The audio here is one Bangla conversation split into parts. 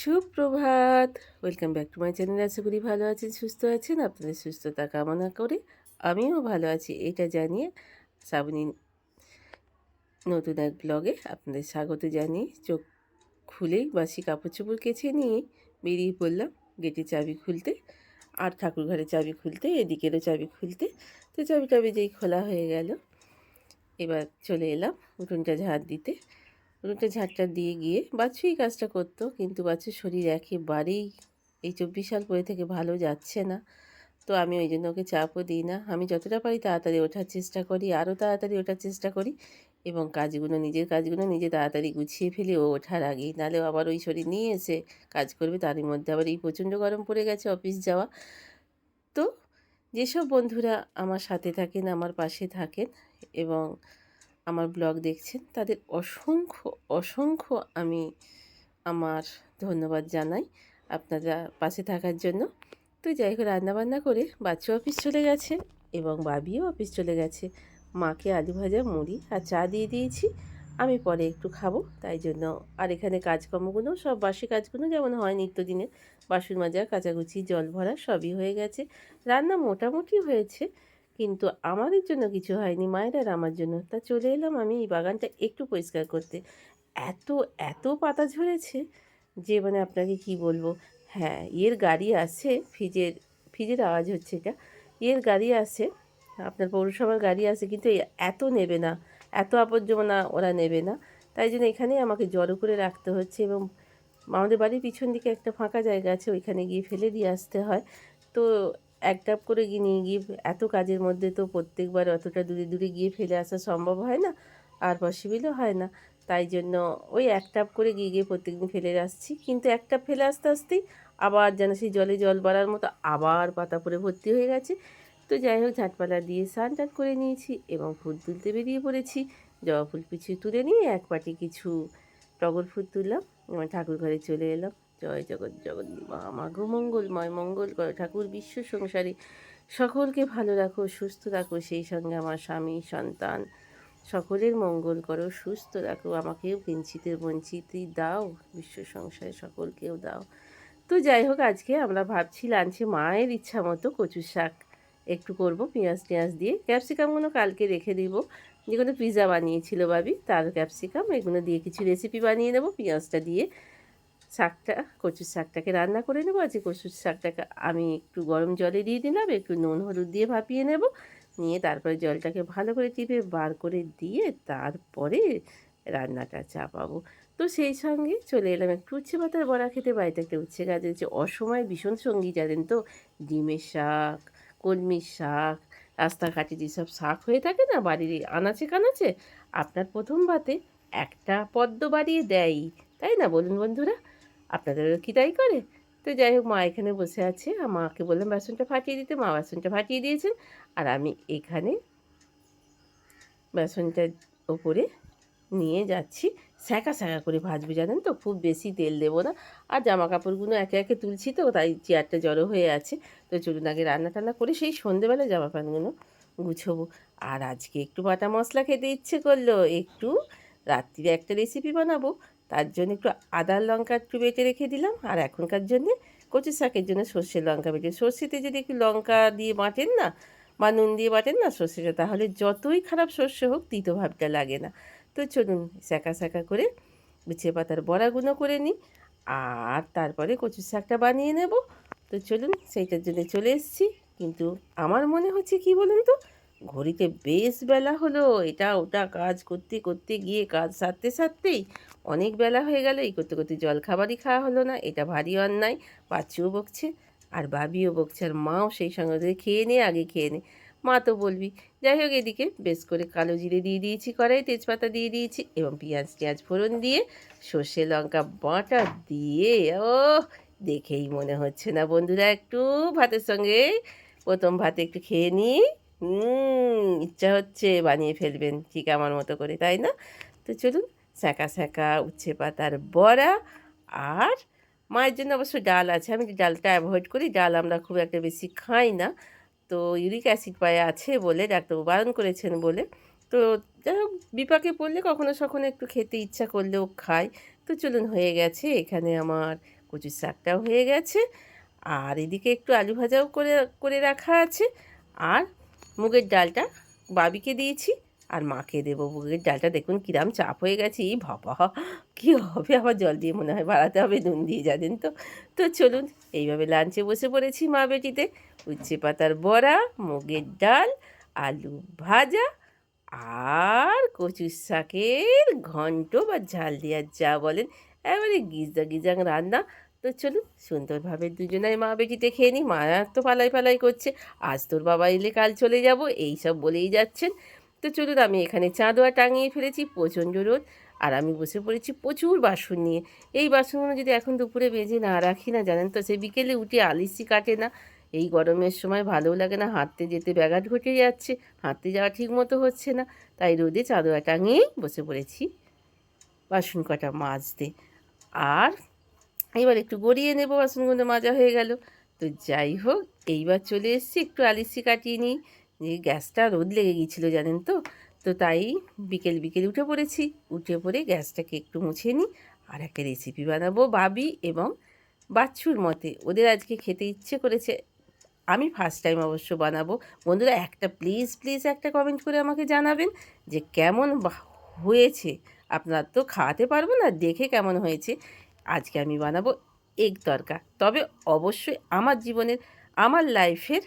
সুপ্রভাত। Welcome back to my channel আশা করি ভালো আছেন, সুস্থ আছেন। আপনাদের সুস্থতা কামনা করে আমিও ভালো আছি। এটা জানিয়ে শ্রাবণী নতুন এক ব্লগে আপনাদের স্বাগত জানিয়ে চোখ খুলেই বাসি কাপড় চোপড় কেচে নিয়ে বেরিয়ে পড়লাম গেটে চাবি খুলতে। আর ঠাকুর ঘরে চাবি খুলতে, এদিকেরও চাবি খুলতে। তো চাবি টাবি যেই খোলা হয়ে গেল। এবার চলে এলাম উঠোনটা ঝাড় দিতে। উনুনটা ঝাঁটটা দিয়ে গিয়ে বাচ্চু এই কাজটা করতো। কিন্তু বাচ্চুর শরীর একেবারেই এই চব্বিশ সাল পরে থেকে ভালো যাচ্ছে না। তো আমি ওই জন্য ওকে চাপও দিই না। আমি যতটা পারি তাড়াতাড়ি ওঠার চেষ্টা করি, আরও তাড়াতাড়ি ওঠার চেষ্টা করি এবং কাজগুলো, নিজের কাজগুলো নিজে তাড়াতাড়ি গুছিয়ে ফেলি ও ওঠার আগেই। নাহলেও আবার ওই শরীর নিয়ে এসে কাজ করবে, তারই মধ্যে আবার এই প্রচণ্ড গরম পড়ে গেছে অফিস যাওয়া। তো যেসব বন্ধুরা আমার সাথে থাকেন, আমার পাশে থাকেন এবং আমার ব্লগ দেখছেন, তাদের অসংখ্য অসংখ্য আমি আমার ধন্যবাদ জানাই আপনারা পাশে থাকার জন্য। তো যাই হোক, রান্নাবান্না করে বাচ্চা অফিস চলে গেছে এবং বাবিও অফিস চলে গেছে। মাকে আলু ভাজা, মুড়ি আর চা দিয়ে দিয়েছি। আমি পরে একটু খাব, তাই জন্য আর এখানে কাজকর্মগুলো, সব বাসি কাজগুলো যেমন হয় নিত্যদিনের, বাসন মাজা, কাচাকুচি, জল ভরা সবই হয়ে গেছে। রান্না মোটামুটি হয়েছে। কিন্তু আমাদের জন্য কিছু হয়নি, মায়ের আর আমার জন্য। তা চলে এলাম আমি এই বাগানটা একটু পরিষ্কার করতে। এত এত পাতা ঝরেছে যে মানে আপনাকে কি বলব? হ্যাঁ এর গাড়ি আসে ফ্রিজের ফ্রিজের আওয়াজ হচ্ছে এটা। এর গাড়ি আছে, আপনার পৌরসভার গাড়ি আছে, কিন্তু এত নেবে না, এত আবর্জনা ওরা নেবে না। তাই জন্য এখানে আমাকে জড়ো করে রাখতে হচ্ছে এবং আমাদের বাড়ির পিছন দিকে একটা ফাঁকা জায়গা আছে, ওইখানে গিয়ে ফেলে দিয়ে আসতে হয়। তো এক ডাব করে গিয়ে নিয়ে গিয়ে এত কাজের মধ্যে তো প্রত্যেকবার অতটা দূরে দূরে গিয়ে ফেলে আসা সম্ভব হয় না, আর পসিবলও হয় না। তাই জন্য ওই এক টাপ করে গিয়ে গিয়ে প্রত্যেকদিন ফেলে আসছি। কিন্তু এক টাপ ফেলে আসতে আসতেই আবার যেন সেই জলে জল বাড়ার মতো আবার পাতা পরে ভর্তি হয়ে গেছে। তো যাই হোক, ঝাঁটপালা দিয়ে স্নান টান করে নিয়েছি এবং ফুল তুলতে বেরিয়ে পড়েছি। জবা ফুল পিছু তুলে নিয়ে এক পাটি কিছু টগর ফুল তুললাম ঠাকুর ঘরে চলে এলাম। জয় জগৎ জগৎ মা মঙ্গলময়, মঙ্গল করো ঠাকুর বিশ্ব সংসারে। সকলকে ভালো রাখো, সুস্থ রাখো, সেই সঙ্গে আমার স্বামী, সন্তান। সকলের মঙ্গল করো, সুস্থ রাখো, আমাকেও কিঞ্চিতের বঞ্চিতই দাও, বিশ্ব সংসারে সকলকেও দাও। তো যাই হোক, আজকে আমরা ভাবছি লাঞ্চে মায়ের ইচ্ছা মতো কচু শাক। একটু করব পেঁয়াজ টেঁয়াজ দিয়ে। ক্যাপসিকামগুলো কালকে রেখে দিব। যেগুলো পিৎজা বানিয়েছিল ভাবি, তার ক্যাপসিকাম, এগুলো দিয়ে কিছু রেসিপি বানিয়ে নেব, পেঁয়াজটা দিয়ে। শাকটা, কচুর শাকটাকে রান্না করে নেব। আজকে কচুর শাকটাকে আমি একটু গরম জলে দিয়ে দিলাম, একটু নুন, হলুদ দিয়ে ভাপিয়ে নেব। নিয়ে তারপরে জলটাকে ভালো করে টিপে বার করে দিয়ে তারপরে রান্নাটা চাপাবো। তো সেই সঙ্গে চলে এলাম একটু উচ্ছে পাতার বড়া খেতে। বাড়িতে একটা উচ্ছে গাছ হচ্ছে অসময় ভীষণ সঙ্গী, জানেন তো? ডিমের শাক, কলমির শাক, রাস্তাঘাটে যেসব শাক হয়ে থাকে না, বাড়ির আনাচে কানাচে, আপনার প্রথম ভাতে একটা পদ্ম বাড়িয়ে দেয়। তাই না বলুন বন্ধুরা? আপনাদেরও কি তাই করে। তো যাই হোক, মা এখানে বসে আছে। আর মাকে বললাম, বাসনটা ফাটিয়ে দিতে। মা বাসনটা ফাটিয়ে দিয়েছেন। আর আমি এখানে বাসনটার ওপরে নিয়ে যাচ্ছি। স্যাঁকা স্যাঁকা করে ভাজবো, জানেন তো? খুব বেশি তেল দেবো না। আর জামা কাপড়গুলো একে একে তুলছি তো, তাই চেয়ারটা জড়ো হয়ে আছে। তো চলুন, আগে রান্না টান্না করে সেই সন্ধেবেলা জামা প্যান্টগুলো গুছোবো। আর আজকে একটু বাটা মশলা খেতে ইচ্ছে করল। একটু রাত্রিরে একটা রেসিপি বানাবো। তার জন্য একটু আদা লঙ্কা একটু বেটে রেখে দিলাম। আর এখনকার জন্যে কচু শাকের জন্য সর্ষের লঙ্কা বেটে সর্ষেতে যদি একটু লঙ্কা দিয়ে বাটেন না বা নুন দিয়ে বাটেন না সর্ষেটা, তাহলে যতই খারাপ সর্ষে হোক তিতো ভাবটা লাগে না। তো চলুন স্যাঁকা স্যাঁকা করে বিছে পাতার বড়াগুলো করে নিই। আর তারপরে কচু শাকটা বানিয়ে নেব। তো চলুন সেইটার জন্য চলে এসেছি। কিন্তু আমার মনে হচ্ছে কি বলুন তো? ঘড়িতে বেশ বেলা হলো। এটা ওটা কাজ করতে করতে গিয়ে কাজ সারতে সারতেই অনেক বেলা হয়ে গেল। এই করতে করতে জল খাবারই খাওয়া হলো না। এটা ভারী অন্যায়। বাচ্চুও বকছে আর বাবিও বকছে আর মাও সেই সঙ্গে খেয়ে নে, আগে খেয়ে নে। মা তো বলবি, যাই হোক এদিকে বেশ করে কালো জিরে দিয়ে দিয়েছি কড়াই তেজপাতা দিয়ে দিয়েছি এবং পেঁয়াজ টিয়াজ ফোড়ন দিয়ে সর্ষে লঙ্কা বাটা দিয়ে ও দেখেই মনে হচ্ছে না বন্ধুরা, একটু ভাতের সঙ্গে প্রথম ভাতে একটু খেয়ে নিই। ইচ্ছা হচ্ছে বানিয়ে ফেলবেন ঠিক আমার মতো করে, তাই না? তো চলুন স্যাঁকা স্যাঁকা উচ্ছে পাতার বড়া আর মায়ের জন্য অবশ্য ডাল আছে। আমি ডালটা অ্যাভয়েড করি, ডাল আমরা খুব একটা বেশি খাই না। তো ইউরিক অ্যাসিড পায়ে আছে বলে, ডাক্তারবাবু বারণ করেছেন বলে। তো যাই হোক, বিপাকে পড়লে কখনো সখনো একটু খেতে ইচ্ছা করলেও খাই। তো চলুন, হয়ে গেছে। এখানে আমার কচুর শাকটাও হয়ে গেছে। আর এদিকে একটু আলু ভাজাও করে করে রাখা আছে। আর মুগের ডালটা বাবিকে দিয়েছি আর মাকে দেবো মুগের ডালটা। দেখুন কিরাম চাপ হয়ে গেছে। এই বাবা, কী হবে? আবার জল দিয়ে মনে হয় বাড়াতে হবে, নুন দিয়ে, জানেন তো। তো চলুন, এইভাবে লাঞ্চে বসে পড়েছি মা বেটিতে। উচ্ছে পাতার বড়া, মুগের ডাল, আলু ভাজা আর কচুর শাকের ঘন্ট বা ঝাল দেওয়ার যা বলেন। এবারে গিজা গিজাং রান্না তো চলুন সুন্দরভাবে দুজনাই মা বেটিতে খেয়ে নিই। মা তো পালাই পালাই করছে। আজ তোর বাবা এলে কাল চলে যাব। এই সব বলেই যাচ্ছেন। তো চলুন আমি এখানে চাঁদোয়া টাঙিয়ে ফেলেছি প্রচণ্ড রোদ। আর আমি বসে পড়েছি প্রচুর বাসন নিয়ে। এই বাসনগুলো যদি এখন দুপুরে বেজে না রাখি না, জানেন তো, সে বিকেলে উঠে আলিসি কাটে না। এই গরমের সময় ভালোও লাগে না, হাঁটতে যেতে ব্যাঘাত ঘটে যাচ্ছে। হাঁটতে যাওয়া ঠিক মতো হচ্ছে না। তাই রোদে চাদোয়া টাঙিয়েই বসে পড়েছি। বাসন কটা মাজতে। আর এবার একটু গড়িয়ে নেব বাসনগুলো মাজা হয়ে গেল। তো যাই হোক, এইবার চলে এসেছি, একটু আলিসি কাটিয়ে নিই। যে গ্যাসটা রোদ লেগে গিয়েছিল, জানেন তো? তো তাই বিকেল বিকেল উঠে পড়েছি। উঠে পড়ে গ্যাসটাকে একটু মুছে নিই আর একটা রেসিপি বানাবো বাবি এবং বাচ্চুর মতে। ওদের আজকে খেতে ইচ্ছে করেছে। আমি ফার্স্ট টাইম অবশ্য বানাবো। বন্ধুরা, একটা প্লিজ প্লিজ একটা কমেন্ট করে আমাকে জানাবেন যে কেমন হয়েছে। আপনার তো খাওয়াতে পারব না, দেখে কেমন হয়েছে। আজকে আমি বানাবো এগ তরকা। তবে অবশ্যই আমার জীবনের, আমার লাইফের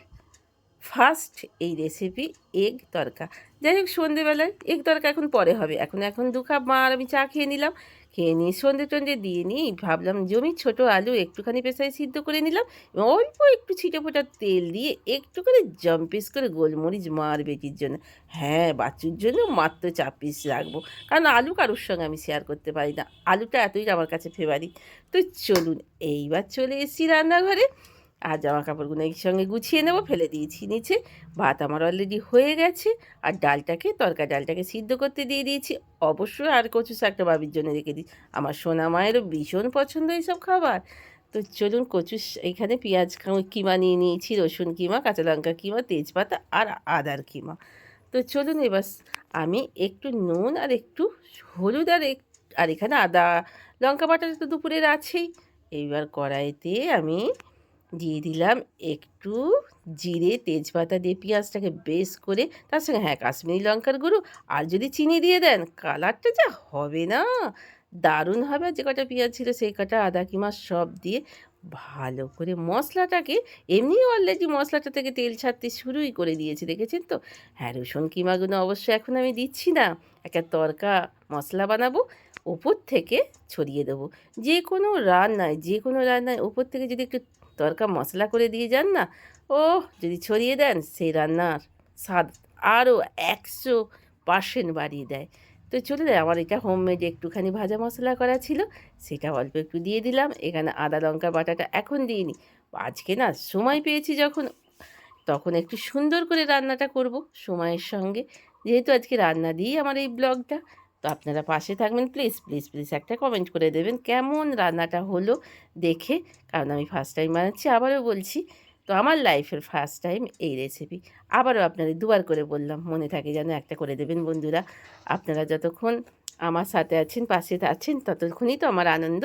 ফার্স্ট এই রেসিপি এগ তরকা। যাই হোক, সন্ধেবেলায় এগ তরকা এখন পরে হবে। এখন এখন দু কাপ মা আর আমি চা খেয়ে নিলাম। খেয়ে নিয়ে সন্ধে টন্ধে দিয়ে নিই ভাবলাম জমি ছোট আলু একটুখানি পেশায় সিদ্ধ করে নিলাম এবং অল্প একটু ছিটে ফোটা তেল দিয়ে একটু করে জম্পিস করে গোলমরিচ মার বেটির জন্য। হ্যাঁ বাচ্চুর জন্য মাত্র চার পিস রাখব। কারণ আলু কারোর সঙ্গে আমি শেয়ার করতে পারি না। আলুটা এতই আমার কাছে ফেভারিট তো চলুন, এইবার চলে এসেছি রান্নাঘরে। আর জামা কাপড়গুলো এই সঙ্গে গুছিয়ে নেব, ফেলে দিয়েছি নিচে। ভাত আমার অলরেডি হয়ে গেছে আর ডালটাকে তরকা ডালটাকে সিদ্ধ করতে দিয়ে দিয়েছি। অবশ্যই আর কচু শাকটা বাবির জন্য রেখে দিই। আমার সোনা মায়েরও ভীষণ পছন্দ এইসব খাবার। তো চলুন কচু এখানে পেঁয়াজ কিমা নিয়ে নিয়েছি, রসুন কিমা, কাঁচা লঙ্কা কিমা, তেজপাতা আর আদার কিমা। তো চলুন এবার আমি একটু নুন আর একটু হলুদ আর আর এখানে আদা, লঙ্কা বাটা তো দুপুরের আছেই। এইবার কড়াইতে আমি দিয়ে দিলাম একটু জিরে তেজপাতা দিয়ে পেঁয়াজটাকে বেশ করে, তার সঙ্গে হ্যাঁ কাশ্মীরি লঙ্কার গুঁড়ো আর যদি চিনি দিয়ে দেন, কালারটা যা হবে না। দারুণ হবে যে কটা পেঁয়াজ ছিল সেই কটা আদা কিমা সব দিয়ে ভালো করে মশলাটাকে, এমনি অলরেডি মশলাটা থেকে তেল ছাড়তে শুরুই করে দিয়েছে, দেখেছেন তো? হ্যাঁ রসুন কিমাগুলো অবশ্য এখন আমি দিচ্ছি না। একটা তরকা মশলা বানাবো, ওপর থেকে ছড়িয়ে দেবো। যে কোনো রান্নায় যে কোনো রান্নায় ওপর থেকে যদি একটু তরকা মশলা করে দিয়ে যান না? ও যদি ছড়িয়ে দেন, সেই রান্নার স্বাদ আরও একশো পার্সেন্ট বাড়িয়ে দেয়। তো চলে যায়, আমার এটা হোমমেড একটুখানি ভাজা মশলা করা ছিল, সেটা অল্প একটু দিয়ে দিলাম, এখানে আদা, লঙ্কা, বাটাটা এখন দিইনি আজকে না, সময় পেয়েছি যখন, তখন একটু সুন্দর করে রান্নাটা করব সময়ের সঙ্গে। যেহেতু আজকে রান্না দিয়েই আমার এই ব্লগটা তো আপনারা পাশে থাকবেন। প্লিজ প্লিজ প্লিজ একটা কমেন্ট করে দেবেন কেমন রান্নাটা হলো দেখে কারণ আমি ফার্স্ট টাইম বানাচ্ছি আবারও বলছি তো আমার লাইফের ফার্স্ট টাইম এই রেসিপি আবারও আপনাদের দুবার করে বললাম মনে থাকে যেন একটা করে দেবেন বন্ধুরা। আপনারা যতক্ষণ আমার সাথে আছেন পাশে আছেন ততক্ষণই তো আমার আনন্দ।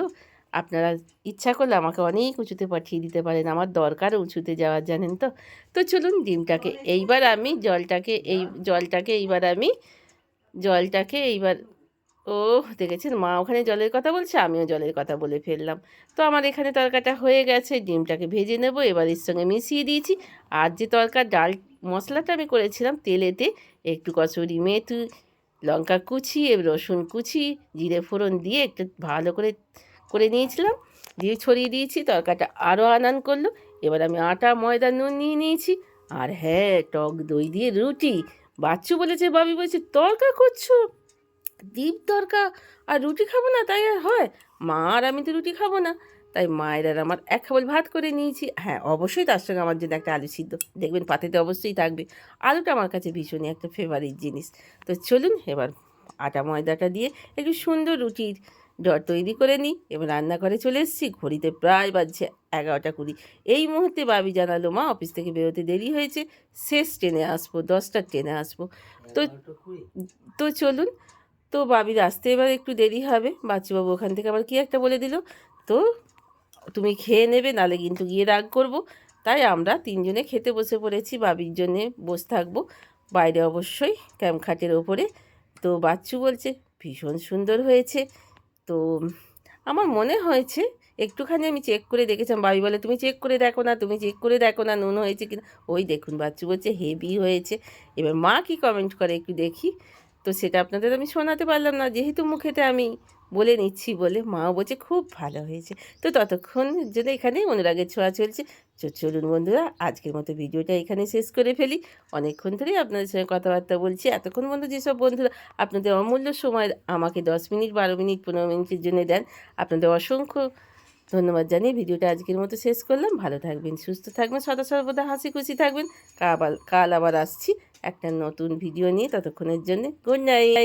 আপনারা ইচ্ছা করলে আমাকে অনেক উঁচুতে পাঠিয়ে দিতে পারেন আমার দরকার উঁচুতে যাওয়ার জানেন তো? তো চলুন ডিমটাকে এইবার আমি জলটাকে এই জলটাকে এইবার আমি জলটাকে এইবার ও দেখেছেন? মা ওখানে জলের কথা বলছে, আমিও জলের কথা বলে ফেললাম। তো আমার এখানে তরকাটা হয়ে গেছে, ডিমটাকে ভেজে নেব, এবার এর সঙ্গে মিশিয়ে দিয়েছি। আর যে তরকার ডাল মশলাটা আমি করেছিলাম তেলেতে, একটু কচুরি মেথি, লঙ্কা কুচি রসুন কুচি, জিরে ফোড়ন দিয়ে একটু ভালো করে করে নিয়েছিলাম। দিয়ে ছড়িয়ে দিয়েছি, তরকাটা আরও আনান করল। এবার আমি আটা, ময়দা, নুন নিয়ে নিয়েছি। আর হ্যাঁ টক দই দিয়ে রুটি। বাচ্চু বলেছে, বাবি বলছে, তরকা করছ? ডিম তরকা আর রুটি খাব না, তাই আর হয়। মা আর আমি তো রুটি খাব না। তাই মায়ের আর আমার এক খাবল ভাত করে নিয়েছি। হ্যাঁ অবশ্যই তার সঙ্গে আমার জন্য একটা আলু সিদ্ধ। দেখবেন পাতেতে অবশ্যই থাকবে। আলুটা আমার কাছে ভীষণই একটা ফেভারিট জিনিস। তো চলুন, এবার আটা ময়দাটা দিয়ে একটু সুন্দর রুটির ডর তৈরি করে নিই এবার রান্নাঘরে চলে এসেছি। ঘড়িতে প্রায় বাজছে এগারোটা কুড়ি। এই মুহূর্তে বাবি জানালো মা অফিস থেকে বেরোতে দেরি হয়েছে। শেষ ট্রেনে আসব দশটার ট্রেনে আসব। তো তো চলুন তো বাবির আসতে এবার একটু দেরি হবে। বাচ্চুবাবু ওখান থেকে আবার কি একটা বলে দিল তো তুমি খেয়ে নেবে নালে কিন্তু গিয়ে রাগ করব। তাই আমরা তিনজনে খেতে বসে পড়েছি বাবির জন্যে বসে থাকব। বাইরে অবশ্যই ক্যাম্পখাটের ওপরে। তো বাচ্চু বলছে ভীষণ সুন্দর হয়েছে। তো আমার মনে হয়েছে একটুখানি আমি চেক করে দেখেছিলাম। বাবি বলে, তুমি চেক করে দেখো না, তুমি চেক করে দেখো না, নুন হয়েছে কিনা? ওই দেখুন, বাচ্চু বলছে হেভি হয়েছে। এবার মা কি কমেন্ট করে একটু দেখি। তো সেটা আপনাদের আমি শোনাতে পারলাম না, যেহেতু মুখেতে আমি বলে নিচ্ছি বলে মাও বলছে, খুব ভালো হয়েছে। তো ততক্ষণ জন্য এখানে অনুরাগের ছোঁয়া চলছে। চলুন বন্ধুরা, আজকের মতো ভিডিওটা এখানে শেষ করে ফেলি। অনেকক্ষণ ধরেই আপনাদের সঙ্গে কথাবার্তা বলছি। এতক্ষণ বন্ধু, যেসব বন্ধুরা আপনাদের অমূল্য সময় আমাকে দশ মিনিট, বারো মিনিট, পনেরো মিনিটের জন্য দেন, আপনাদের অসংখ্য ধন্যবাদ জানিয়ে ভিডিওটা আজকের মতো শেষ করলাম। ভালো থাকবেন, সুস্থ থাকবেন, সদা সর্বদা হাসি খুশি থাকবেন। কাল কাল আবার আসছি একটা নতুন ভিডিও নিয়ে ততক্ষণের জন্য। Good night.